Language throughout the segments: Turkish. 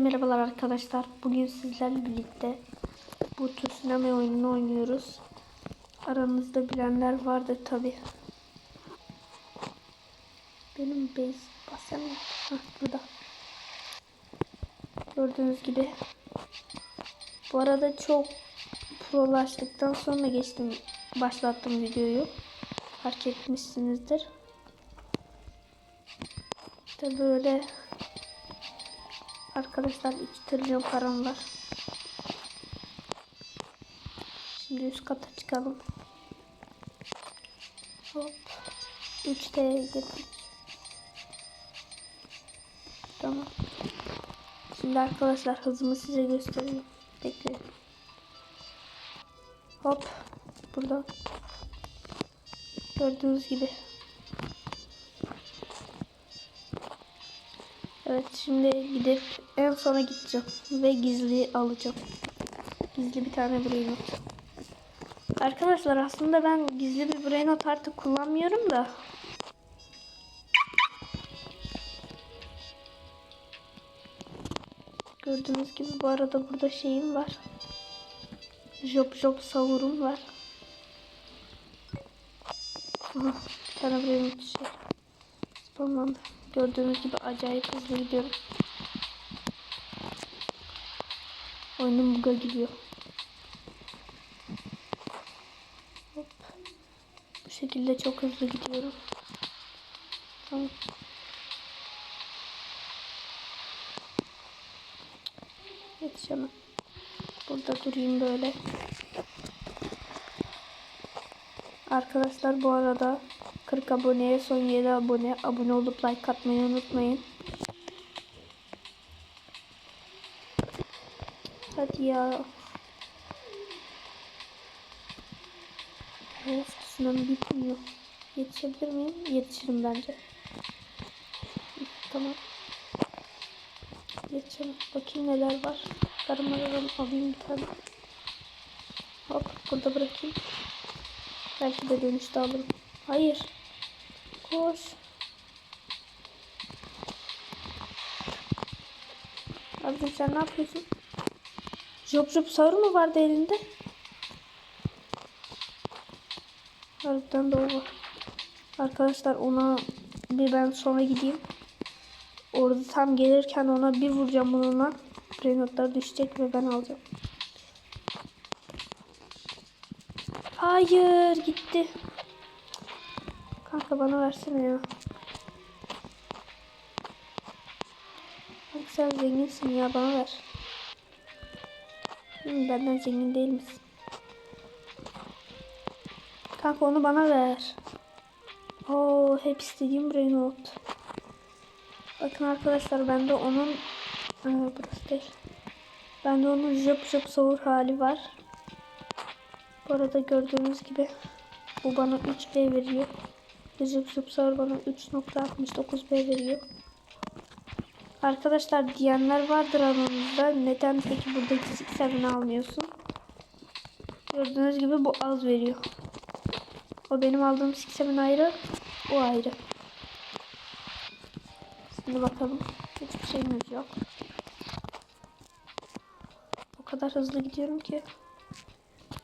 Merhabalar arkadaşlar. Bugün sizlerle birlikte bu tsunami oyununu oynuyoruz. Aranızda bilenler vardır tabi. Benim base basamıyorum. Hah burada. Gördüğünüz gibi. Bu arada çok prolaştıktan sonra geçtim. Başlattım videoyu. Fark etmişsinizdir. İşte böyle Arkadaşlar 2 trilyon param var. Şimdi üst kata çıkalım. Hop. 3T'ye girdik. Tamam. Şimdi arkadaşlar hızımı size göstereyim. Bekleyin. Hop. Burada. Gördüğünüz gibi. Evet şimdi gidip en sona gideceğim ve gizli alacağım. Gizli bir tane brainot. Arkadaşlar aslında ben gizli bir brainot artık kullanmıyorum da. Gördüğünüz gibi bu arada burada şeyim var. Job job savurum var. Aha, bir tane brainot şey. Spamlandı. Gördüğünüz gibi acayip hızlı gidiyorum. Oyunum buga gidiyor. Hop. Bu şekilde çok hızlı gidiyorum. Tamam. Yetişemem. Burada durayım böyle. Arkadaşlar bu arada 40 aboneye son 7 abone. Abone olup like atmayı unutmayın. Hadi ya. Of tsunami bitmiyor. Yetişebilir miyim? Yetişirim bence. Tamam. Yetişelim. Bakayım neler var. Karımalarım alayım bir tane. Hop burada bırakayım. Belki de dönüşte alırım. Hayır. Koş. Abicim sen ne yapıyorsun? Job job sarı mı vardı elinde? Harbiden de o var. Arkadaşlar ona bir ben sonra gideyim. Orada tam gelirken ona bir vuracağım bununla. Prenotlar düşecek ve ben alacağım. Hayır gitti. Kanka bana versene ya. Bak sen zenginsin ya bana ver. Hmm, benden zengin değil misin? Kanka onu bana ver. Oo hep istediğim Renault. Bakın arkadaşlar bende onun Aa, burası değil. Bende onun jop jop savur hali var. Bu arada gördüğünüz gibi bu bana 3B veriyor. Jop savur bana 3.69B veriyor. Arkadaşlar diyenler vardır aranızda. Neden peki buradaki 6 almıyorsun? Gördüğünüz gibi bu az veriyor. O benim aldığım 6 ayrı. O ayrı. Şimdi bakalım. Hiçbir şeyimiz yok. O kadar hızlı gidiyorum ki.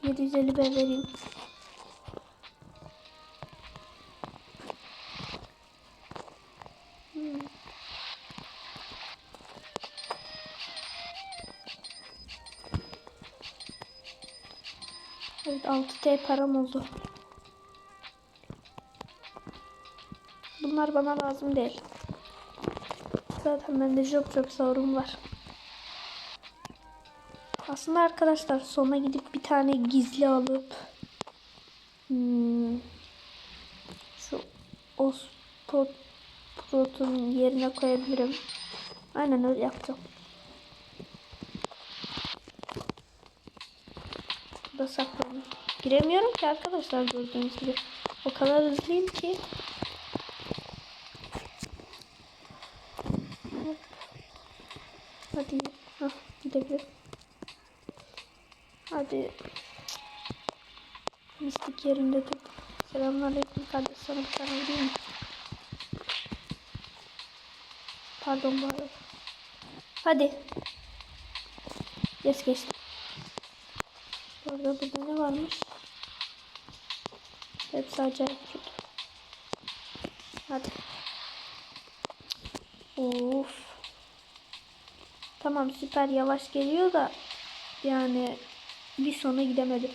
750 B vereyim. Evet 6T param oldu. Bunlar bana lazım değil. Zaten bende job job saurum var. Aslında arkadaşlar sona gidip bir tane gizli alıp hmm, şu Ospot Prot'un yerine koyabilirim. Aynen öyle yapacağım. Burada saklanıyor. Giremiyorum ki arkadaşlar gördüğünüz gibi. O kadar hızlıyım ki. Hop. Hadi. Hah, gidebilirim. Hadi. Mistik yerinde dur. Selamünaleyküm kardeş sana bir mı? Pardon arada. Hadi. Yes geçtim. Bu arada burada ne varmış? Hepsi acayip kötü. Hadi. Of. Tamam süper yavaş geliyor da yani bir sona gidemedim.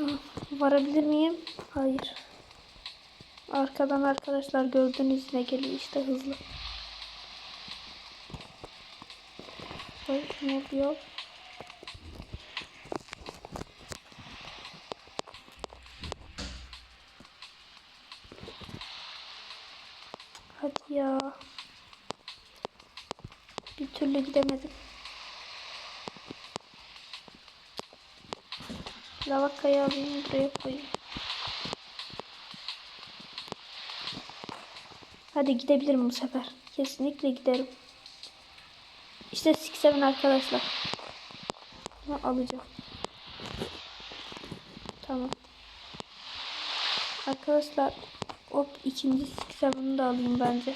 Ah, Varabilir miyim? Hayır. Arkadan arkadaşlar gördüğünüz ne geliyor işte hızlı. Ne oluyor? Hadi ya. Bir türlü gidemedim. Lavakayı alayım buraya koyayım. Hadi gidebilirim bu sefer. Kesinlikle giderim. İşte Six Seven arkadaşlar. Bunu alacağım. Tamam. Arkadaşlar hop ikinci Six Seven'ı da alayım bence.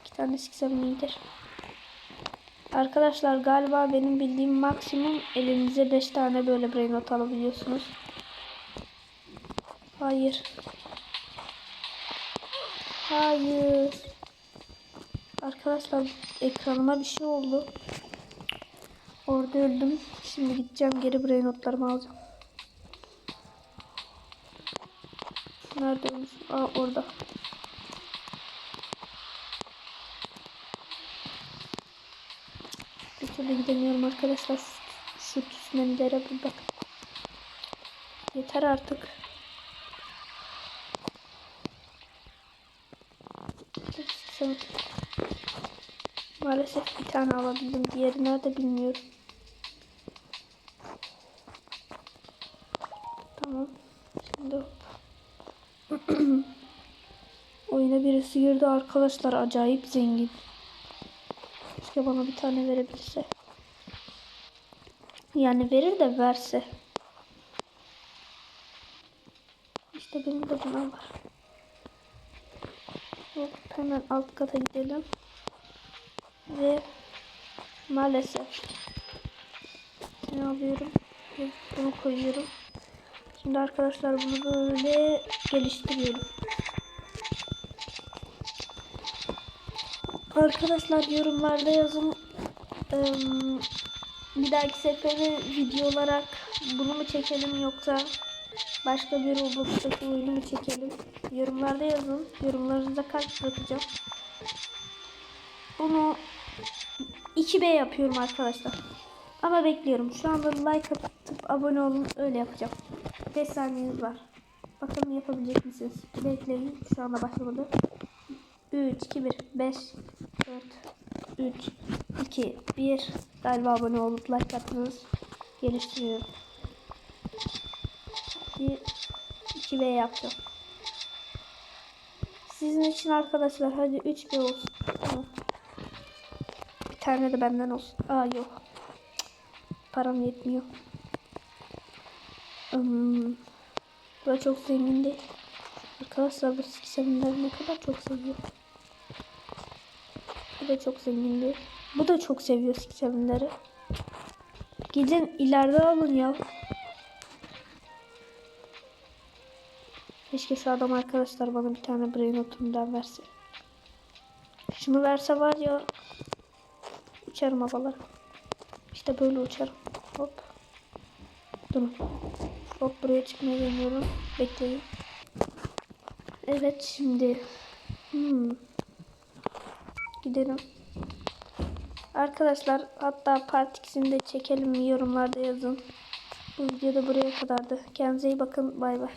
İki tane Six Seven iyidir. Arkadaşlar galiba benim bildiğim maksimum elinize 5 tane böyle brain not alabiliyorsunuz. Hayır. Hayır. Arkadaşlar ekranıma bir şey oldu. Orada öldüm. Şimdi gideceğim geri brain notlarımı alacağım. Nerede ölmüş? Aa orada. Bir türlü gidemiyorum arkadaşlar. Şu, şu tüsmenlere bir bak. Yeter artık. Sen- Maalesef bir tane alabildim. Diğeri nerede bilmiyorum. Tamam. Şimdi. Oyuna birisi girdi arkadaşlar. Acayip zengin. Keşke bana bir tane verebilse. Yani verir de verse. İşte benim de buna var. Hop, hemen alt kata gidelim. Ve maalesef ne alıyorum? Bunu koyuyorum. Şimdi arkadaşlar bunu böyle geliştiriyorum. Arkadaşlar yorumlarda yazın. Bir dahaki sefere video olarak bunu mu çekelim yoksa başka bir Roblox'taki oyunu çekelim? Yorumlarda yazın. Yorumlarınıza kalp bırakacağım. Bunu 2B yapıyorum arkadaşlar. Ama bekliyorum. Şu anda like atıp abone olun. Öyle yapacağım. 5 saniyeniz var. Bakalım yapabilecek misiniz? Bekleyin. Şu anda başlamadı. 3, 2, 1, 5, 4, 3, 2, 1. Galiba abone olup like attınız. Geliştiriyorum. 1, 2B yapacağım. Sizin için arkadaşlar hadi 3B olsun. Bir tane de benden olsun. Aa yok. Param yetmiyor. Hmm. Bu da çok zengin değil. Arkadaşlar bu siksemler ne kadar çok seviyor. Bu da çok zengin değil. Bu da çok seviyor siksemleri. Gidin ileride alın ya. Keşke adam arkadaşlar bana bir tane brain otundan verse. Şunu verse var ya. Uçarım havalara. İşte böyle uçarım. Hop. Durun. Hop buraya çıkmayı deniyorum. Bekleyin. Evet şimdi. Hmm. Gidelim. Arkadaşlar hatta part 2'sini de çekelim yorumlarda yazın. Bu videoda buraya kadardı. Kendinize iyi bakın. Bay bay.